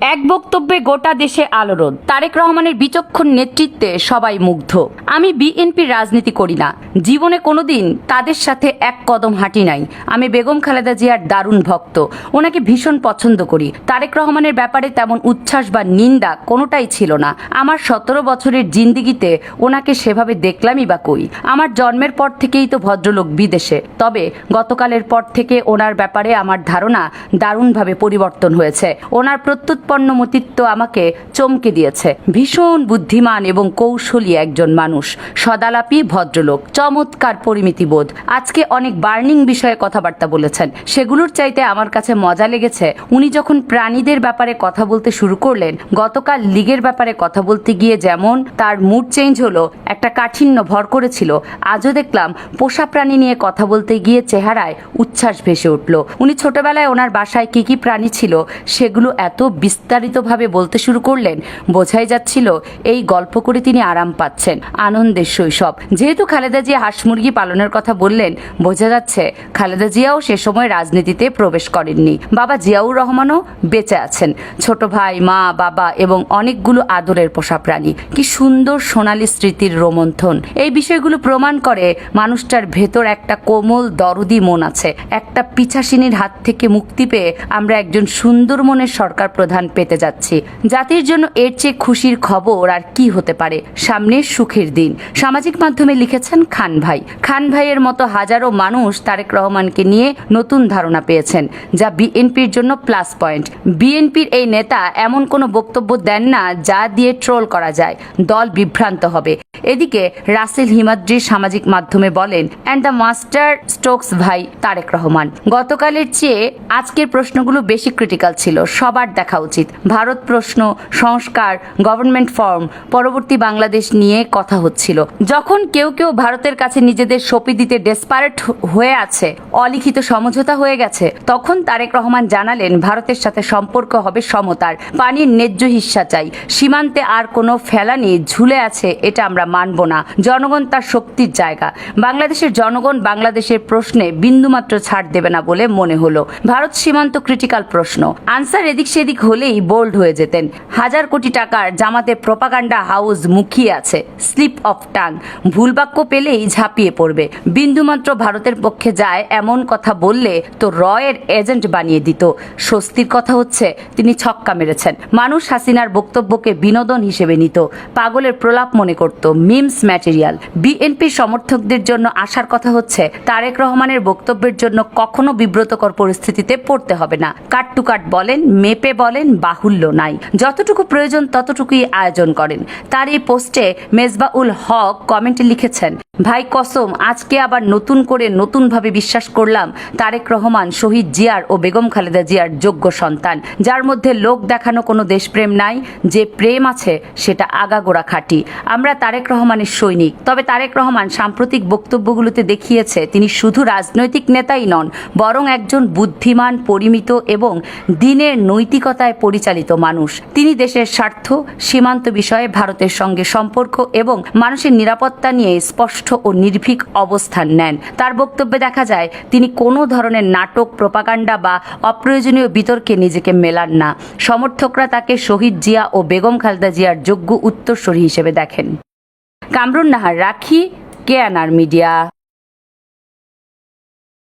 এক বক্তব্যে গোটা দেশে আলোড়ন। তারেক রহমানের বিচক্ষণ নেতৃত্বে সবাই মুগ্ধ। আমি বিএনপির রাজনীতি করি না। জীবনে কোনোদিন তাদের সাথে এক কদম হাঁটি নাই। আমি বেগম খালেদা জিয়ার দারুণ ভক্ত। ওনাকে ভীষণ পছন্দ করি। তারেক রহমানের ব্যাপারে তেমন উচ্ছ্বাস বা নিন্দা কোনোটাই ছিল না। আমার সতেরো বছরের জিন্দিগিতে ওনাকে সেভাবে দেখলামই বা কই? আমার জন্মের পর থেকেই তো ভদ্রলোক বিদেশে। তবে গতকালের পর থেকে ওনার ব্যাপারে আমার ধারণা দারুণভাবে পরিবর্তন হয়েছে। ওনার প্রত্যুৎপন্ন মতিত্ব আমাকে চমকে দিয়েছে। ভীষণ বুদ্ধিমান এবং কৌশলী একজন মানুষ, সদালাপি, ভদ্রলোক, চমৎকার পরিমিতিবোধ। আজকে অনেক বার্নিং বিষয়ে কথাবার্তা বলেছেন। সেগুলোর চাইতে আমার কাছে মজা লেগেছে। উনি যখন প্রাণীদের ব্যাপারে কথা বলতে শুরু করলেন, গতকাল লিগের ব্যাপারে কথা বলতে গিয়ে যেমন তার মুড চেঞ্জ হলো, একটা কাঠিন্য ভর করেছিল, আজও দেখলাম পোষা প্রাণী নিয়ে কথা বলতে গিয়ে চেহারায় উচ্ছ্বাস ভেসে উঠল। উনি ছোটবেলায় ওনার বাসায় কি কি প্রাণী ছিল, সেগুলো এত বিস্তারিতভাবে বলতে শুরু করলেন, বোঝাই যাচ্ছিল এই গল্প করে তিনি আরাম পাচ্ছেন, আনন্দের শৈশব। যেহেতু খালেদা জিয়া হাঁস মুরগি পালনের কথা বললেন, বোঝা যাচ্ছে খালেদা জিয়াও সে সময় রাজনীতিতে প্রবেশ করেননি। বাবা জিয়াউর রহমানও বেঁচে আছেন। ছোট ভাই, মা, বাবা এবং অনেকগুলো আদরের পোষা প্রাণী। কি সুন্দর সোনালী স্মৃতির রোমন্থন। এই বিষয়গুলো প্রমাণ করে মানুষটার ভেতর একটা কোমল, দরদি মন আছে। একটা পিছাসিনীর হাত থেকে মুক্তি পেয়ে আমরা একজন সুন্দর মনের সরকার প্রধান পেতে যাচ্ছি। জাতির জন্য এর চেয়ে খুশির খবর আর কি হতে পারে? সামনে সুখের দিন। সামাজিক মাধ্যমে লিখেছেন খান ভাই। খান ভাইয়ের মতো হাজারো মানুষ তারেক রহমানকে নিয়ে নতুন ধারণা পেয়েছেন, যা বিএনপির জন্য প্লাস পয়েন্ট। বিএনপির এই নেতা এমন কোনো বক্তব্য দেন না যা দিয়ে ট্রোল করা যায়। দল বিভ্রান্ত হবে। এদিকে রাসেল হিমাদ্রি সামাজিক মাধ্যমে বলেন, অ্যান্ড দ্য মাস্টার স্টোকস ভাই তারেক রহমান। গতকালের চেয়ে আজকের প্রশ্নগুলো বেশি ক্রিটিক্যাল ছিল। সবার দেখা উচিত। ভারত প্রশ্ন, সংস্কার গভর্নমেন্ট ফর্ম পরবর্তী বাংলাদেশ নিয়ে কথা হচ্ছিল। যখন কেউ কেউ ভারতের কাছে নিজেদের সপি দিতে ডেসপারেট হয়ে আছে, অলিখিত সমঝোতা হয়ে গেছে, তখন তারেক রহমান জানালেন ভারতের সাথে সম্পর্ক হবে সমতার, পানির ন্যায্য হিস্সা চাই। সীমান্তে আর কোনো ফেলানি ঝুলে আছে এটা আমরা মানব না। জনগণ তার শক্তির জায়গা। বাংলাদেশের জনগণ বাংলাদেশের প্রশ্নে বিন্দুমাত্র ছাড় দেবে না বলে মনে হলো। ভারত সীমান্ত ক্রিটিক্যাল প্রশ্ন। আনসার এদিক সেদিক হলেই বোল্ড হয়ে যেতেন। হাজার কোটি টাকার জামাতে প্রপাগান্ডা হাউস মুখিয়ে আছে। Slip of tongue. ভুল বাক্য পেলেই ঝাঁপিয়ে পড়বে। বিন্দুমাত্র ভারতের পক্ষে যায় এমন কথা বললে তো রয়ের এজেন্ট বানিয়ে দিত। স্বস্তির কথা হচ্ছে, তিনি ছক্কা মেরেছেন। মানুষ হাসিনার বক্তব্যকে বিনোদন হিসেবে নিত। পাগলের প্রলাপ মনে করত। Memes material. বিএনপির সমর্থকদের জন্য আসার কথা হচ্ছে, তারেক রহমানের বক্তব্যের জন্য কখনো বিব্রতকর পরিস্থিতিতে পড়তে হবে না। কাট টু কাট বলেন, মেপে বলেন বাহুল্য নাই। যতটুকু প্রয়োজন ততটুকুই আয়োজন করেন। তার এই পোস্টে মেজবাউল হক কমেন্টে লিখেছেন ভাই কসম, আজকে আবার নতুন করে নতুনভাবে বিশ্বাস করলাম তারেক রহমান, শহীদ জিয়ার ও বেগম খালেদা জিয়ার যোগ্য সন্তান। যার মধ্যে লোক দেখানো কোনো দেশপ্রেম নাই, যে প্রেম আছে সেটা আগাগোড়া খাঁটি। আমরা তারেক রহমানের সৈনিক, তবে তারেক রহমান সাম্প্রতিক বক্তব্যগুলোতে দেখিয়েছে, তিনি শুধু রাজনৈতিক নেতাই নন, বরং একজন বুদ্ধিমান, পরিমিত এবং দিনের নৈতিকতায় পরিচালিত মানুষ। তিনি দেশের স্বার্থ, সীমান্ত বিষয়ে ভারতের সঙ্গে সম্পর্ক এবং মানুষের নিরাপত্তা নিয়ে স্পষ্ট ও নির্ভীক অবস্থান নেন। তার বক্তব্যে দেখা যায়, তিনি কোনো ধরনের নাটক, প্রপাগান্ডা বা অপ্রয়োজনীয় বিতর্কে নিজেকে মেলান না। সমর্থকরা তাকে শহীদ জিয়া ও বেগম খালদা জিয়ার যোগ্য উত্তরসূরি হিসেবে দেখেন। কামরুন নাহার, রাখি কেয়ানার মিডিয়া।